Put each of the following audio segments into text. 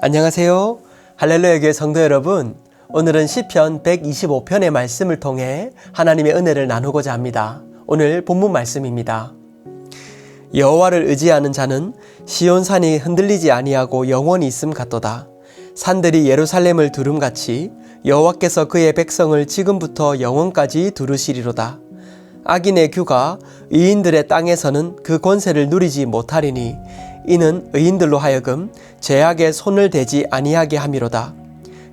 안녕하세요. 할렐루야 교회 성도 여러분. 오늘은 시편 125편의 말씀을 통해 하나님의 은혜를 나누고자 합니다. 오늘 본문 말씀입니다. 여호와를 의지하는 자는 시온 산이 흔들리지 아니하고 영원히 있음 같도다. 산들이 예루살렘을 두름같이 여호와께서 그의 백성을 지금부터 영원까지 두르시리로다. 악인의 규가 의인들의 땅에서는 그 권세를 누리지 못하리니 이는 의인들로 하여금 죄악에 손을 대지 아니하게 함이로다.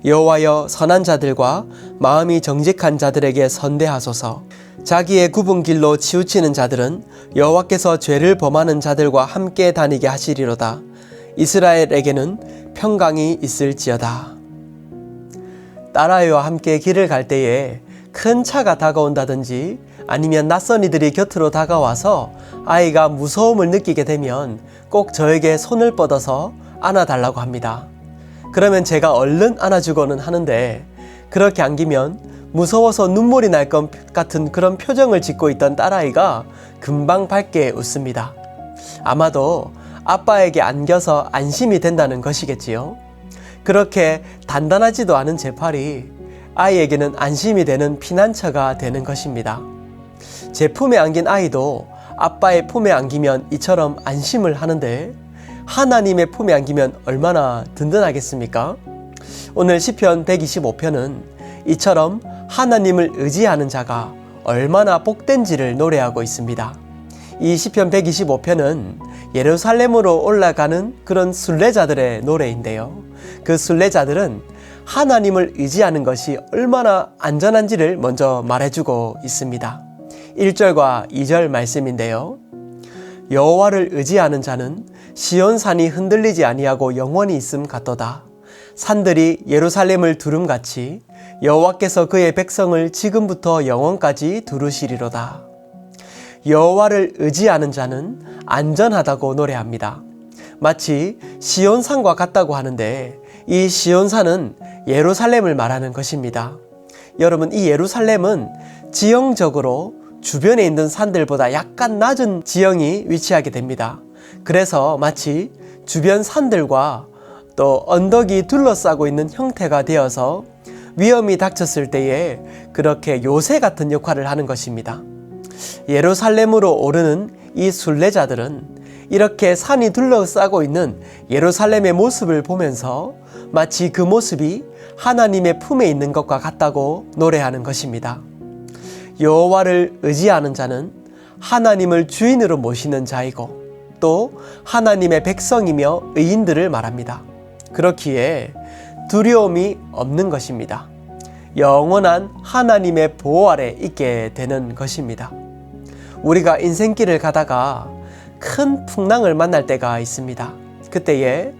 여호와여 선한 자들과 마음이 정직한 자들에게 선대하소서. 자기의 굽은 길로 치우치는 자들은 여호와께서 죄를 범하는 자들과 함께 다니게 하시리로다. 이스라엘에게는 평강이 있을지어다. 딸아이와 함께 길을 갈 때에 큰 차가 다가온다든지 아니면 낯선 이들이 곁으로 다가와서 아이가 무서움을 느끼게 되면 꼭 저에게 손을 뻗어서 안아달라고 합니다. 그러면 제가 얼른 안아주고는 하는데 그렇게 안기면 무서워서 눈물이 날 것 같은 그런 표정을 짓고 있던 딸아이가 금방 밝게 웃습니다. 아마도 아빠에게 안겨서 안심이 된다는 것이겠지요. 그렇게 단단하지도 않은 제 팔이 아이에게는 안심이 되는 피난처가 되는 것입니다. 제 품에 안긴 아이도 아빠의 품에 안기면 이처럼 안심을 하는데 하나님의 품에 안기면 얼마나 든든하겠습니까? 오늘 시편 125편은 이처럼 하나님을 의지하는 자가 얼마나 복된지를 노래하고 있습니다. 이 시편 125편은 예루살렘으로 올라가는 그런 순례자들의 노래인데요. 그 순례자들은 하나님을 의지하는 것이 얼마나 안전한지를 먼저 말해주고 있습니다. 1절과 2절 말씀인데요. 여호와를 의지하는 자는 시온 산이 흔들리지 아니하고 영원히 있음 같도다. 산들이 예루살렘을 두름같이 여호와께서 그의 백성을 지금부터 영원까지 두르시리로다. 여호와를 의지하는 자는 안전하다고 노래합니다. 마치 시온산과 같다고 하는데 이 시온산은 예루살렘을 말하는 것입니다. 여러분 이 예루살렘은 지형적으로 주변에 있는 산들보다 약간 낮은 지형이 위치하게 됩니다. 그래서 마치 주변 산들과 또 언덕이 둘러싸고 있는 형태가 되어서 위험이 닥쳤을 때에 그렇게 요새 같은 역할을 하는 것입니다. 예루살렘으로 오르는 이 순례자들은 이렇게 산이 둘러싸고 있는 예루살렘의 모습을 보면서 마치 그 모습이 하나님의 품에 있는 것과 같다고 노래하는 것입니다. 여호와를 의지하는 자는 하나님을 주인으로 모시는 자이고 또 하나님의 백성이며 의인들을 말합니다. 그렇기에 두려움이 없는 것입니다. 영원한 하나님의 보호 아래 있게 되는 것입니다. 우리가 인생길을 가다가 큰 풍랑을 만날 때가 있습니다. 그때에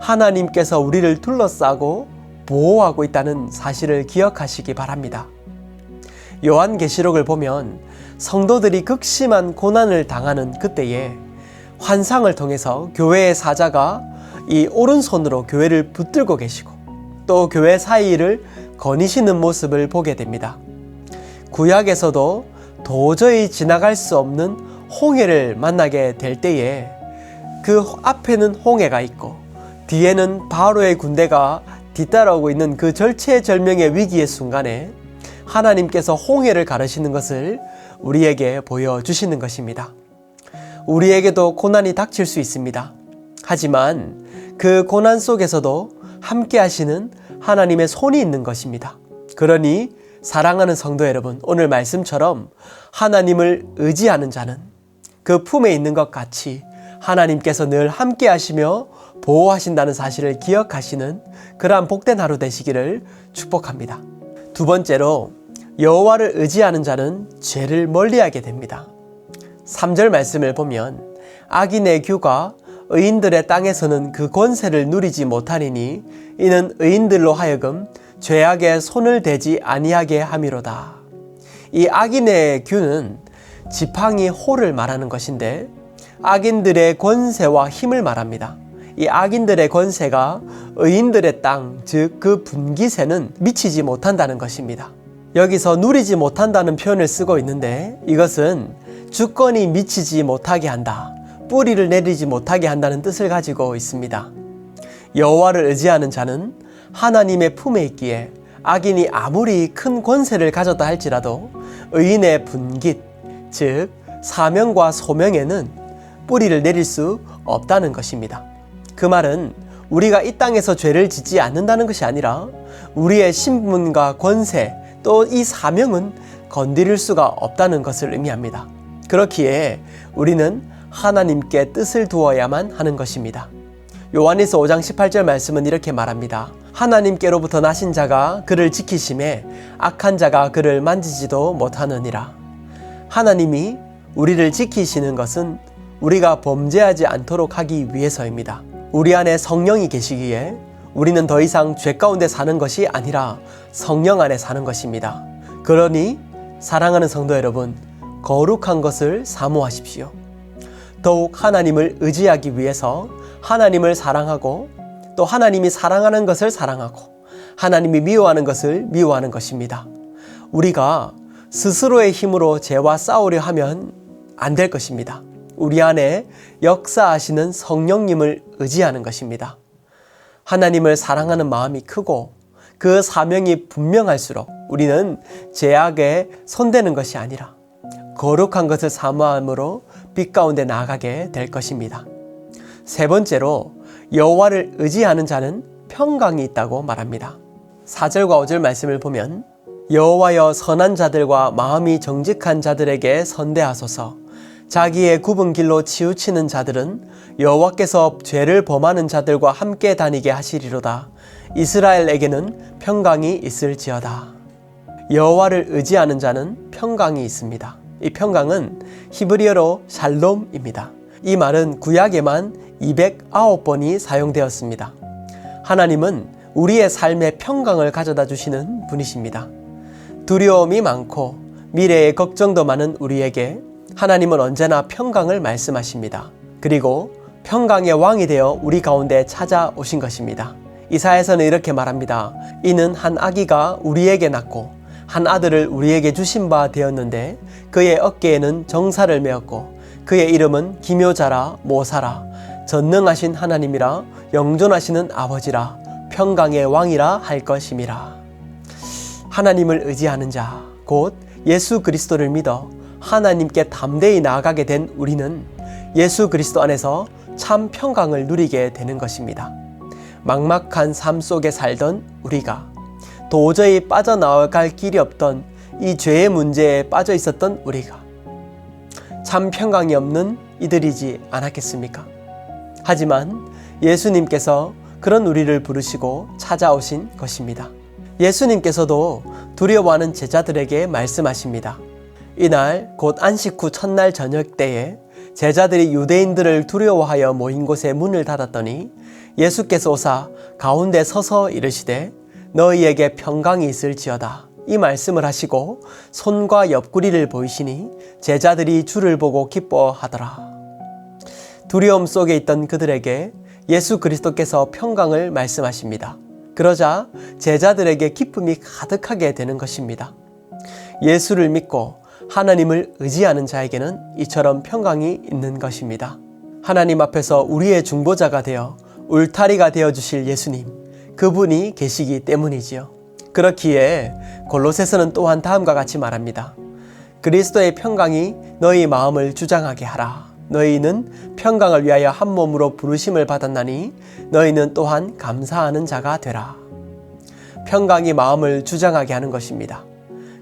하나님께서 우리를 둘러싸고 보호하고 있다는 사실을 기억하시기 바랍니다. 요한계시록을 보면 성도들이 극심한 고난을 당하는 그때에 환상을 통해서 교회의 사자가 이 오른손으로 교회를 붙들고 계시고 또 교회 사이를 거니시는 모습을 보게 됩니다. 구약에서도 도저히 지나갈 수 없는 홍해를 만나게 될 때에 그 앞에는 홍해가 있고 뒤에는 바로의 군대가 뒤따라오고 있는 그 절체절명의 위기의 순간에 하나님께서 홍해를 가르시는 것을 우리에게 보여주시는 것입니다. 우리에게도 고난이 닥칠 수 있습니다. 하지만 그 고난 속에서도 함께 하시는 하나님의 손이 있는 것입니다. 그러니 사랑하는 성도 여러분, 오늘 말씀처럼 하나님을 의지하는 자는 그 품에 있는 것 같이 하나님께서 늘 함께 하시며 보호하신다는 사실을 기억하시는 그러한 복된 하루 되시기를 축복합니다. 두 번째로 여호와를 의지하는 자는 죄를 멀리하게 됩니다. 3절 말씀을 보면 악인의 규가 의인들의 땅에서는 그 권세를 누리지 못하리니 이는 의인들로 하여금 죄악에 손을 대지 아니하게 함이로다. 이 악인의 규는 지팡이 호를 말하는 것인데 악인들의 권세와 힘을 말합니다. 이 악인들의 권세가 의인들의 땅, 즉 그 분기세는 미치지 못한다는 것입니다. 여기서 누리지 못한다는 표현을 쓰고 있는데 이것은 주권이 미치지 못하게 한다. 뿌리를 내리지 못하게 한다는 뜻을 가지고 있습니다. 여호와를 의지하는 자는 하나님의 품에 있기에 악인이 아무리 큰 권세를 가졌다 할지라도 의인의 분깃, 즉 사명과 소명에는 뿌리를 내릴 수 없다는 것입니다. 그 말은 우리가 이 땅에서 죄를 짓지 않는다는 것이 아니라 우리의 신분과 권세 또 이 사명은 건드릴 수가 없다는 것을 의미합니다. 그렇기에 우리는 하나님께 뜻을 두어야만 하는 것입니다. 요한에서 5장 18절 말씀은 이렇게 말합니다. 하나님께로부터 나신 자가 그를 지키심에 악한 자가 그를 만지지도 못하느니라. 하나님이 우리를 지키시는 것은 우리가 범죄하지 않도록 하기 위해서입니다. 우리 안에 성령이 계시기에 우리는 더 이상 죄 가운데 사는 것이 아니라 성령 안에 사는 것입니다. 그러니 사랑하는 성도 여러분, 거룩한 것을 사모하십시오. 더욱 하나님을 의지하기 위해서 하나님을 사랑하고 또 하나님이 사랑하는 것을 사랑하고 하나님이 미워하는 것을 미워하는 것입니다. 우리가 스스로의 힘으로 죄와 싸우려 하면 안 될 것입니다. 우리 안에 역사하시는 성령님을 의지하는 것입니다. 하나님을 사랑하는 마음이 크고 그 사명이 분명할수록 우리는 죄악에 손대는 것이 아니라 거룩한 것을 사모함으로 빛 가운데 나아가게 될 것입니다. 세 번째로 여호와를 의지하는 자는 평강이 있다고 말합니다. 4절과 5절 말씀을 보면 여호와여 선한 자들과 마음이 정직한 자들에게 선대하소서 자기의 굽은 길로 치우치는 자들은 여호와께서 죄를 범하는 자들과 함께 다니게 하시리로다. 이스라엘에게는 평강이 있을지어다. 여호와를 의지하는 자는 평강이 있습니다. 이 평강은 히브리어로 샬롬입니다. 이 말은 구약에만 209번이 사용되었습니다. 하나님은 우리의 삶에 평강을 가져다 주시는 분이십니다. 두려움이 많고 미래의 걱정도 많은 우리에게 하나님은 언제나 평강을 말씀하십니다. 그리고 평강의 왕이 되어 우리 가운데 찾아오신 것입니다. 이사에서는 이렇게 말합니다. 이는 한 아기가 우리에게 낳고 한 아들을 우리에게 주신 바 되었는데 그의 어깨에는 정사를 메었고 그의 이름은 기묘자라 모사라 전능하신 하나님이라 영존하시는 아버지라 평강의 왕이라 할 것임이라. 하나님을 의지하는 자, 곧 예수 그리스도를 믿어 하나님께 담대히 나아가게 된 우리는 예수 그리스도 안에서 참 평강을 누리게 되는 것입니다. 막막한 삶 속에 살던 우리가 도저히 빠져나갈 길이 없던 이 죄의 문제에 빠져 있었던 우리가 참 평강이 없는 이들이지 않았겠습니까? 하지만 예수님께서 그런 우리를 부르시고 찾아오신 것입니다. 예수님께서도 두려워하는 제자들에게 말씀하십니다. 이날 곧 안식 후 첫날 저녁 때에 제자들이 유대인들을 두려워하여 모인 곳에 문을 닫았더니 예수께서 오사 가운데 서서 이르시되 너희에게 평강이 있을지어다. 이 말씀을 하시고 손과 옆구리를 보이시니 제자들이 주를 보고 기뻐하더라. 두려움 속에 있던 그들에게 예수 그리스도께서 평강을 말씀하십니다. 그러자 제자들에게 기쁨이 가득하게 되는 것입니다. 예수를 믿고 하나님을 의지하는 자에게는 이처럼 평강이 있는 것입니다. 하나님 앞에서 우리의 중보자가 되어 울타리가 되어 주실 예수님, 그분이 계시기 때문이지요. 그렇기에 골로새서는 또한 다음과 같이 말합니다. 그리스도의 평강이 너희 마음을 주장하게 하라. 너희는 평강을 위하여 한 몸으로 부르심을 받았나니 너희는 또한 감사하는 자가 되라. 평강이 마음을 주장하게 하는 것입니다.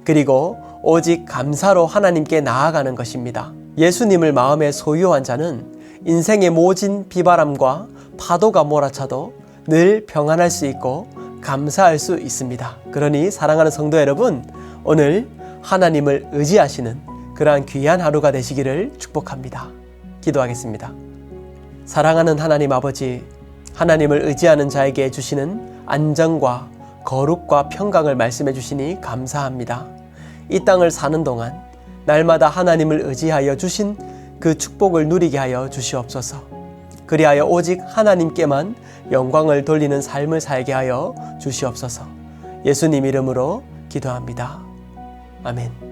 그리고 오직 감사로 하나님께 나아가는 것입니다. 예수님을 마음에 소유한 자는 인생의 모진 비바람과 파도가 몰아쳐도 늘 평안할 수 있고 감사할 수 있습니다. 그러니 사랑하는 성도 여러분, 오늘 하나님을 의지하시는 그러한 귀한 하루가 되시기를 축복합니다. 기도하겠습니다. 사랑하는 하나님 아버지, 하나님을 의지하는 자에게 주시는 안정과 거룩과 평강을 말씀해 주시니 감사합니다. 이 땅을 사는 동안 날마다 하나님을 의지하여 주신 그 축복을 누리게 하여 주시옵소서. 그리하여 오직 하나님께만 영광을 돌리는 삶을 살게 하여 주시옵소서. 예수님 이름으로 기도합니다. 아멘.